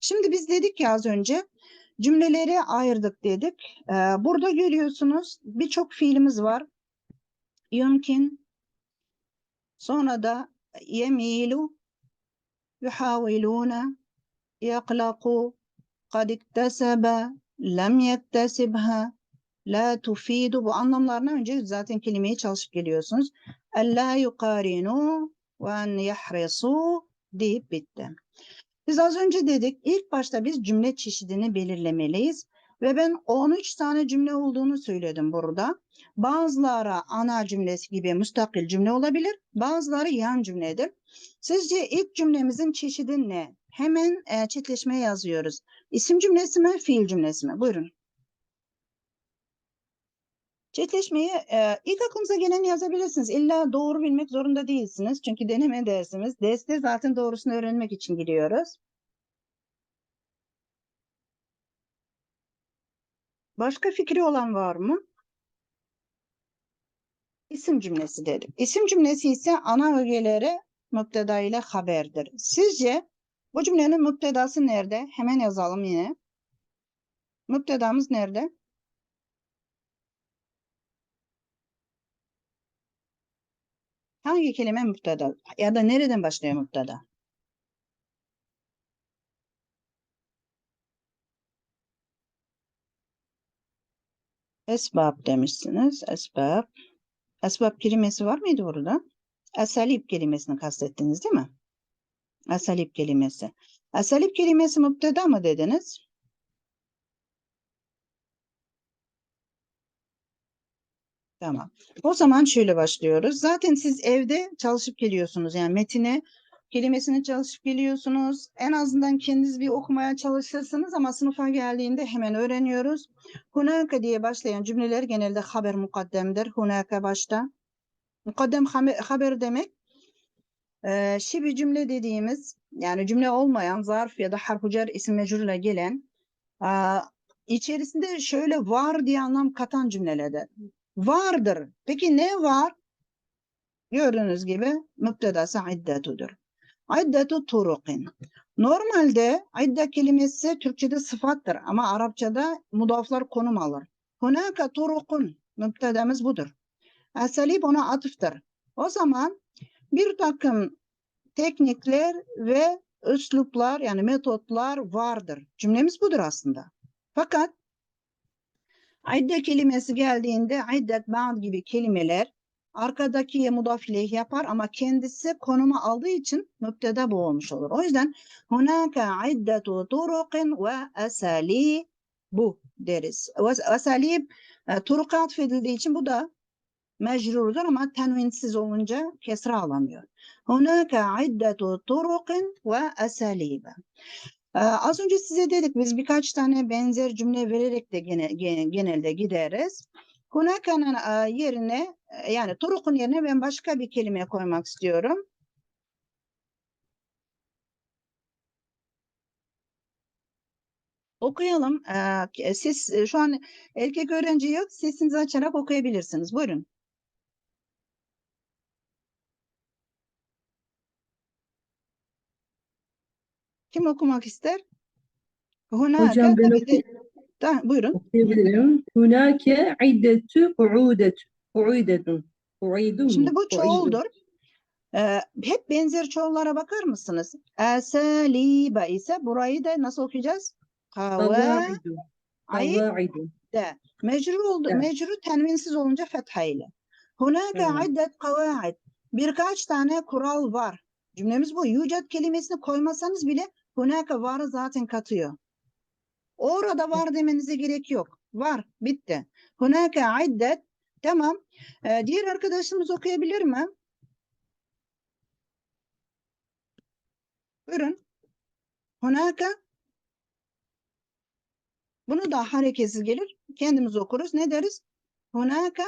Şimdi biz dedik ya az önce cümleleri ayırdık dedik. Ee, burada görüyorsunuz birçok fiilimiz var. Yumkin, sonra da yemilu, yuhaviluna, yaklaku, kad iktesebe, lem yektesibha, la tufidu. Bu anlamlarına önce zaten kelimeyi çalışıp geliyorsunuz. Ella yukarinu ve en yahrisu deyip bitti. Biz az önce dedik ilk başta biz cümle çeşidini belirlemeliyiz ve ben 13 tane cümle olduğunu söyledim burada. Bazıları ana cümlesi gibi müstakil cümle olabilir, bazıları yan cümledir. Sizce ilk cümlemizin çeşidi ne? Hemen e, çiftleşmeye yazıyoruz. İsim cümlesi mi, fiil cümlesi mi? Buyurun. Çiftleşmeyi e, ilk aklınıza geleni yazabilirsiniz. İlla doğru bilmek zorunda değilsiniz. Çünkü deneme dersimiz. Derste zaten doğrusunu öğrenmek için gidiyoruz. Başka fikri olan var mı? İsim cümlesi dedik. İsim cümlesi ise ana ögeleri müpteda ile haberdir. Sizce bu cümlenin müptedası nerede? Hemen yazalım yine. Müptedamız nerede? Hangi kelime müpteda? Ya da nereden başlıyor müpteda? Esbab demişsiniz. Esbab. Esbab kelimesi var mıydı burada? Esalip kelimesini kastettiniz değil mi? Esalip kelimesi. Esalip kelimesi müpteda mı dediniz? Tamam. O zaman şöyle başlıyoruz. Zaten siz evde çalışıp geliyorsunuz. Yani metine kelimesini çalışıp geliyorsunuz. En azından kendiniz bir okumaya çalışırsınız ama sınıfa geldiğinde hemen öğreniyoruz. Hunaka diye başlayan cümleler genelde haber mukaddemdir. Hunaka başta. Mukaddem haber demek e, şibi cümle dediğimiz yani cümle olmayan zarf ya da harf cer isim mecrurla gelen e, içerisinde şöyle var diye anlam katan cümlelerdir. Vardır. Peki ne var? Gördüğünüz gibi müptedası iddetudur. İddetu turukin. Normalde idde kelimesi Türkçe'de sıfattır ama Arapçada mudaflar konum alır. Hunaka turukun. Müptedemiz budur. Esalib ona atıftır. O zaman bir takım teknikler ve üsluplar yani metotlar vardır. Cümlemiz budur aslında. Fakat idde kelimesi geldiğinde iddet ba'd gibi kelimeler arkadaki mudaf ileyh yapar ama kendisi konumu aldığı için müpteda bu olmuş olur. O yüzden hunaka iddetu turuqin ve esali bu deriz. Esalib e, turuka atfedildiği için bu da mecrurdur ama tenvinsiz olunca kesra alamıyor. Hunaka iddetu turuqin ve esalibe. Az önce size dedik biz birkaç tane benzer cümle vererek de gene, gene- genelde gideriz. Hunaka'nın yerine yani turukun yerine ben başka bir kelime koymak istiyorum. Okuyalım. Siz şu an erkek öğrenci yok. Sesinizi açarak okuyabilirsiniz. Buyurun. Kim okumak ister? Hunaka Hocam ben de- Da, buyurun. okuyabilirim. Hunake iddetu uudetun. Uidetun. Uidun? Şimdi bu çoğuldur. Ee, hep benzer çoğullara bakar mısınız? Esalibe ise burayı da nasıl okuyacağız? Kava, Kavaidu. Kavaidu. de. Mecrur oldu. Evet. Mecrur tenvinsiz olunca fetha ile. Hunaka Evet. iddet kavaid. Birkaç tane kural var. Cümlemiz bu. Yücet kelimesini koymasanız bile hunaka varı zaten katıyor. Orada var demenize gerek yok. Var. Bitti. Hunaka iddet. Tamam. Ee, diğer arkadaşımız okuyabilir mi? Buyurun. Hunaka. Bunu da hareketsiz gelir. Kendimiz okuruz. Ne deriz? Hunaka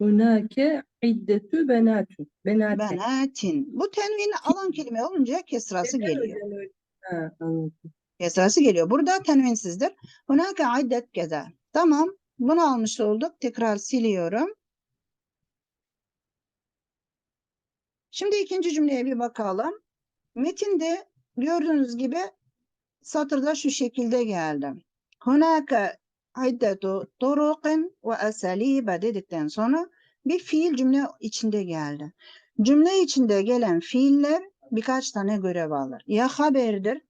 Hunake iddetu benatu. Benate. benatin. Bu tenvini alan kelime olunca kesrası Neden geliyor. hocam öyle? Ha, anladım. Kesrası geliyor. Burada tenvinsizdir. Hunaka iddet keza. Tamam. Bunu almış olduk. Tekrar siliyorum. Şimdi ikinci cümleye bir bakalım. Metinde gördüğünüz gibi satırda şu şekilde geldi. Hunaka iddetu turuqin ve esalibe dedikten sonra bir fiil cümle içinde geldi. Cümle içinde gelen fiiller birkaç tane görev alır. Ya haberdir,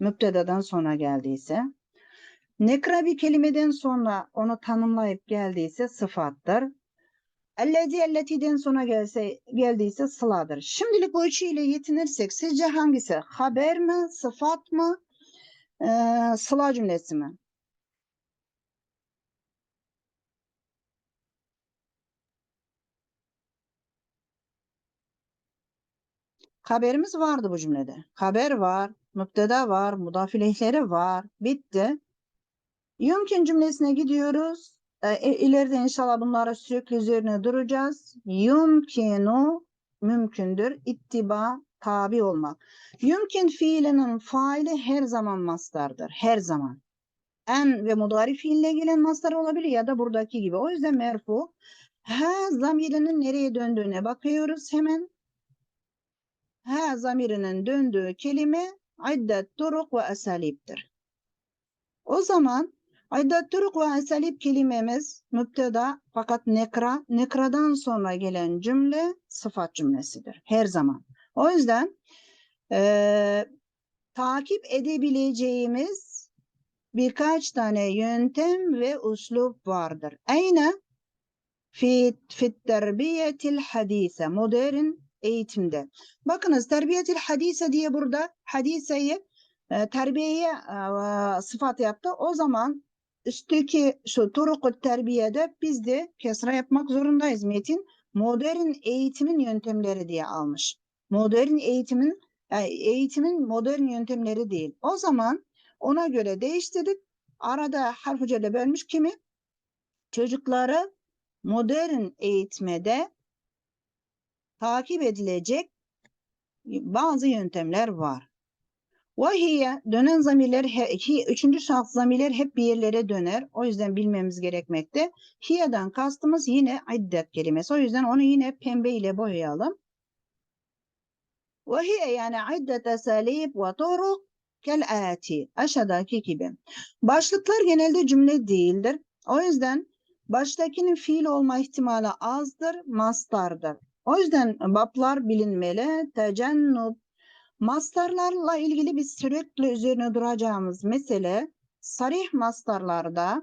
müptedadan sonra geldiyse, nekra bir kelimeden sonra onu tanımlayıp geldiyse sıfattır. Ellezi elleti'den sonra gelse, geldiyse sıladır. Şimdilik bu üçüyle yetinirsek sizce hangisi? Haber mi, sıfat mı, eee sıla cümlesi mi? Haberimiz vardı bu cümlede. Haber var, müpteda var, mudaf ileyhleri var. Bitti. Yumkin cümlesine gidiyoruz. E, e, ileride inşallah bunlara sürekli üzerine duracağız. Yumkinu mümkündür. İttiba tabi olmak. Yumkin fiilinin faili her zaman mastardır. Her zaman. En ve mudari fiille gelen mastar olabilir ya da buradaki gibi. O yüzden merfu. Ha zamirinin nereye döndüğüne bakıyoruz hemen. Ha zamirinin döndüğü kelime iddet turuk ve esaliptir. O zaman iddet turuk ve esalip kelimemiz müpteda fakat nekra, nekradan sonra gelen cümle sıfat cümlesidir. Her zaman. O yüzden eee, takip edebileceğimiz birkaç tane yöntem ve uslup vardır. Ayna fi fit terbiyetil hadise modern eğitimde. Bakınız terbiyetil hadise diye burada hadiseyi e, terbiyeye e, sıfat yaptı. O zaman üstteki şu turukut terbiyede biz de kesra yapmak zorundayız metin. Modern eğitimin yöntemleri diye almış. Modern eğitimin yani eğitimin modern yöntemleri değil. O zaman ona göre değiştirdik. Arada harf ucuyla bölmüş kimi? Çocukları modern eğitmede takip edilecek bazı yöntemler var. Vahiye dönen zamirler, hi, üçüncü şahıs zamirler hep bir yerlere döner. O yüzden bilmemiz gerekmekte. Hiye'den kastımız yine iddet kelimesi. O yüzden onu yine pembe ile boyayalım. Vahiye yani iddet esalib ve turuk kel ati. Aşağıdaki gibi. Başlıklar genelde cümle değildir. O yüzden baştakinin fiil olma ihtimali azdır, mastardır. O yüzden bablar bilinmeli. Tecennub. Mastarlarla ilgili biz sürekli üzerine duracağımız mesele sarih mastarlarda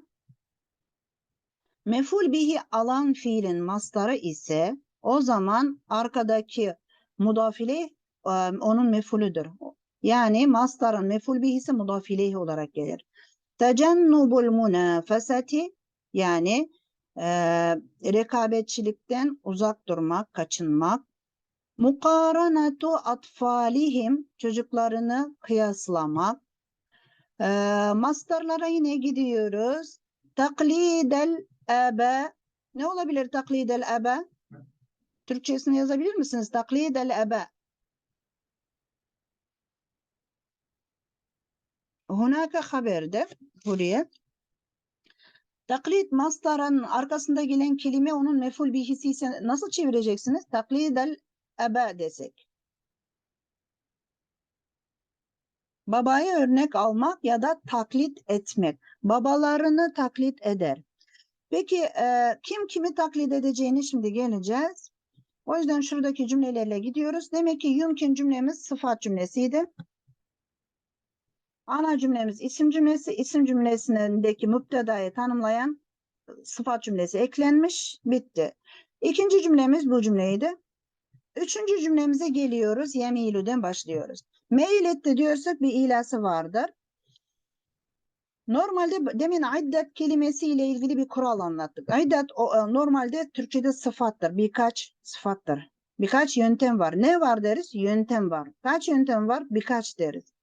meful bihi alan fiilin mastarı ise o zaman arkadaki mudafile e, onun mefulüdür. Yani mastarın meful bihisi mudafileyhi olarak gelir. Tecennubul münafeseti yani e, rekabetçilikten uzak durmak, kaçınmak. Mukaranatu atfalihim çocuklarını kıyaslamak. E, mastarlara yine gidiyoruz. Taklidel ebe ne olabilir taklidel ebe? Türkçesini yazabilir misiniz? Taklidel ebe. Hunaka haberde buraya. Taklit mastarın arkasında gelen kelime onun meful bihisi ise nasıl çevireceksiniz? Taklidel ebe desek. Babaya örnek almak ya da taklit etmek. Babalarını taklit eder. Peki e, kim kimi taklit edeceğini şimdi geleceğiz. O yüzden şuradaki cümlelerle gidiyoruz. Demek ki yumkin cümlemiz sıfat cümlesiydi. Ana cümlemiz isim cümlesi, isim cümlesindeki müptedayı tanımlayan sıfat cümlesi eklenmiş, bitti. İkinci cümlemiz bu cümleydi. Üçüncü cümlemize geliyoruz. Yemilü'den başlıyoruz. Meyil etti diyorsak bir ilası vardır. Normalde demin iddet kelimesiyle ilgili bir kural anlattık. İddet e, normalde Türkçe'de sıfattır. Birkaç sıfattır. Birkaç yöntem var. Ne var deriz? Yöntem var. Kaç yöntem var? Birkaç deriz.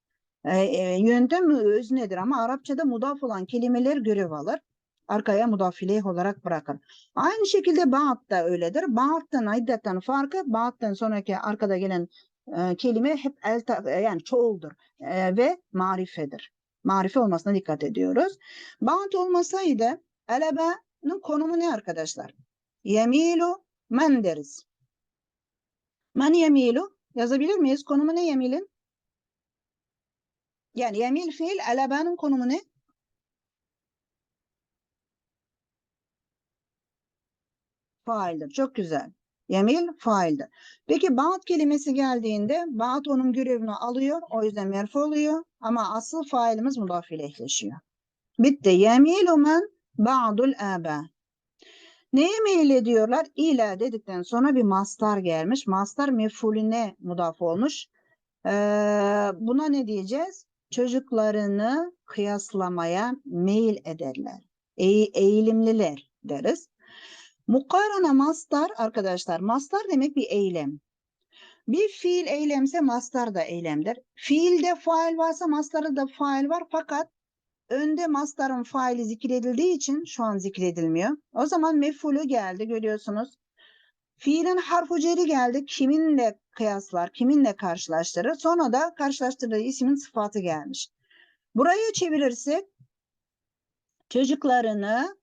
E, e, yöntem öznedir ama Arapçada mudaf olan kelimeler görev alır. Arkaya mudafile olarak bırakır. Aynı şekilde ba'd da öyledir. Ba'd'dan iddetten farkı ba'd'dan sonraki arkada gelen e, kelime hep el yani çoğuldur ve marifedir. Marife olmasına dikkat ediyoruz. Ba'd olmasaydı elebe'nin konumu ne arkadaşlar? Yemilu men deriz. Men yemilu yazabilir miyiz? Konumu ne yemilin? Yani yemil fiil alabanın konumu ne? Faildir. Çok güzel. Yemil faildir. Peki ba'd kelimesi geldiğinde ba'd onun görevini alıyor. O yüzden merfu oluyor. Ama asıl failimiz mudaf ile eşleşiyor. Bitti. Yemilu men ba'dul aba. Neye meyil ediyorlar? İla dedikten sonra bir mastar gelmiş. Mastar mef'ulüne mudaf olmuş. Ee, buna ne diyeceğiz? Çocuklarını kıyaslamaya meyil ederler. Eğ- eğilimliler deriz. Mukarana mastar arkadaşlar. Mastar demek bir eylem. Bir fiil eylemse mastar da eylemdir. Fiilde fail varsa mastarda da fail var fakat önde mastarın faili zikredildiği için şu an zikredilmiyor. O zaman mef'ulü geldi görüyorsunuz. Fiilin harfu ceri geldi. Kiminle kıyaslar, kiminle karşılaştırır. Sonra da karşılaştırdığı ismin sıfatı gelmiş. Burayı çevirirsek çocuklarını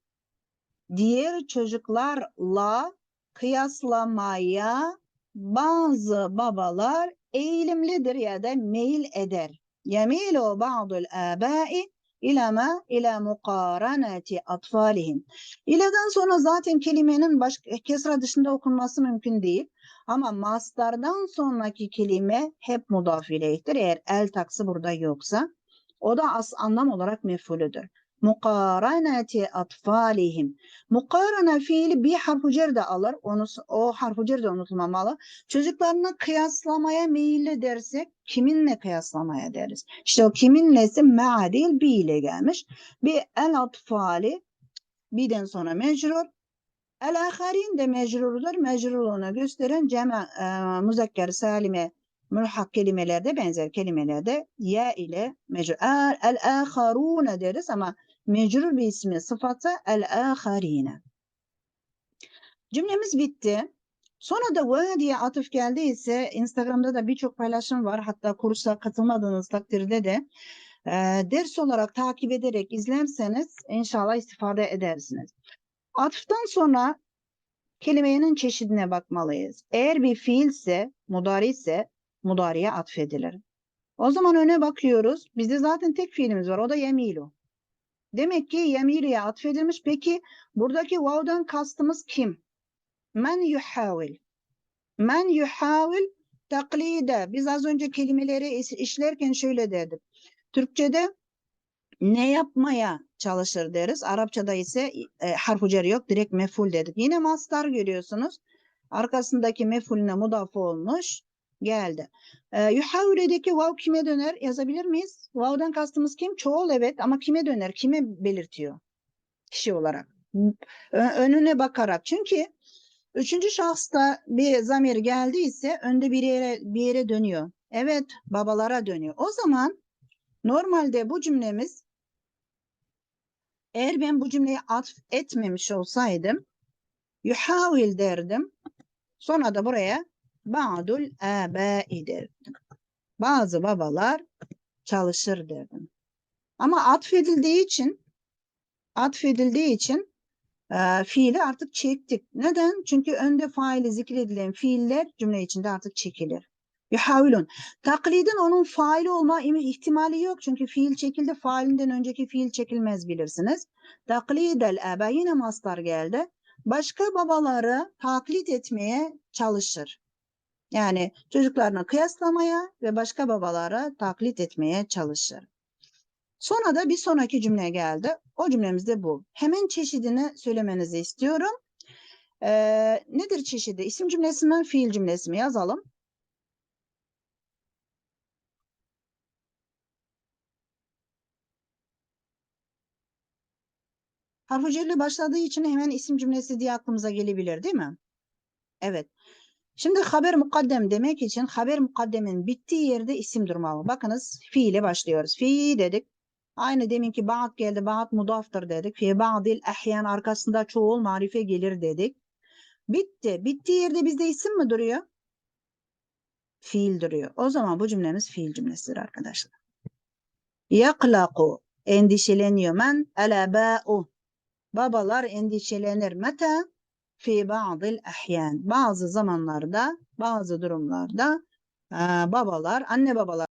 diğer çocuklarla kıyaslamaya bazı babalar eğilimlidir ya da meyil eder. Yemilu ba'dul abai ila ma ila mukaranati atfalihim. İla'dan sonra zaten kelimenin başka kesra dışında okunması mümkün değil. Ama mastardan sonraki kelime hep mudaf ileyhtir. Eğer el taksı burada yoksa o da as anlam olarak mef'ulüdür. Mukaranati atfalihim. Mukarana fiili bir harfu cer de alır. Onu, o harfu cer de unutulmamalı. Çocuklarını kıyaslamaya meyilli dersek kiminle kıyaslamaya deriz. İşte o kiminlesi me'a değil bi ile gelmiş. Bir el atfali birden sonra mecrur. El aharin de mecrurdur. Mecrurluğunu gösteren cema e, muzakker salime mülhak kelimelerde benzer kelimelerde ya ile mecrur. El, aharune deriz ama mecrur bir ismi sıfatı el aharine. Cümlemiz bitti. Sonra da ve diye atıf geldiyse Instagram'da da birçok paylaşım var. Hatta kursa katılmadığınız takdirde de e, ders olarak takip ederek izlerseniz inşallah istifade edersiniz. Atıftan sonra kelimenin çeşidine bakmalıyız. Eğer bir fiilse, mudari ise mudariye atfedilir. O zaman öne bakıyoruz. Bizde zaten tek fiilimiz var. O da yemilu. Demek ki yemilu'ya atfedilmiş. Peki buradaki vav'dan kastımız kim? Men yuhavil. Men yuhavil taklide. Biz az önce kelimeleri iş- işlerken şöyle derdik. Türkçe'de ne yapmaya çalışır deriz. Arapçada ise e, harf ucarı yok. Direkt meful dedik. Yine mastar görüyorsunuz. Arkasındaki mefulüne mudaf olmuş. Geldi. E, yuhavile'deki vav kime döner? Yazabilir miyiz? Vav'dan kastımız kim? Çoğul evet ama kime döner? Kime belirtiyor? Kişi olarak. Ö- önüne bakarak. Çünkü üçüncü şahısta bir zamir geldiyse önde bir yere bir yere dönüyor. Evet, babalara dönüyor. O zaman normalde bu cümlemiz eğer ben bu cümleyi atf etmemiş olsaydım yuhavil derdim. Sonra da buraya ba'dul abai derdim. Bazı babalar çalışır derdim. Ama atfedildiği için atfedildiği için e, fiili artık çektik. Neden? Çünkü önde faili zikredilen fiiller cümle içinde artık çekilir. Yuhavilun. Taklidin onun faili olma im- ihtimali yok. Çünkü fiil çekildi. Failinden önceki fiil çekilmez bilirsiniz. Taklidel aba yine mastar geldi. Başka babaları taklit etmeye çalışır. Yani çocuklarını kıyaslamaya ve başka babalara taklit etmeye çalışır. Sonra da bir sonraki cümle geldi. O cümlemiz de bu. Hemen çeşidini söylemenizi istiyorum. Ee, nedir çeşidi? İsim cümlesi mi, fiil cümlesi mi? Yazalım. Harf celli başladığı için hemen isim cümlesi diye aklımıza gelebilir değil mi? Evet. Şimdi haber mukaddem demek için haber mukaddemin bittiği yerde isim durmalı. Bakınız fiile başlıyoruz. Fi dedik. Aynı deminki ba'd geldi. Ba'd mudaftır dedik. Fi ba'dil ahyan arkasında çoğul marife gelir dedik. Bitti. Bittiği yerde bizde isim mi duruyor? Fiil duruyor. O zaman bu cümlemiz fiil cümlesidir arkadaşlar. Yaklaku endişeleniyor. Men elaba'u babalar endişelenir. Meta fi ba'dil ahyan bazı zamanlarda bazı durumlarda babalar anne babalar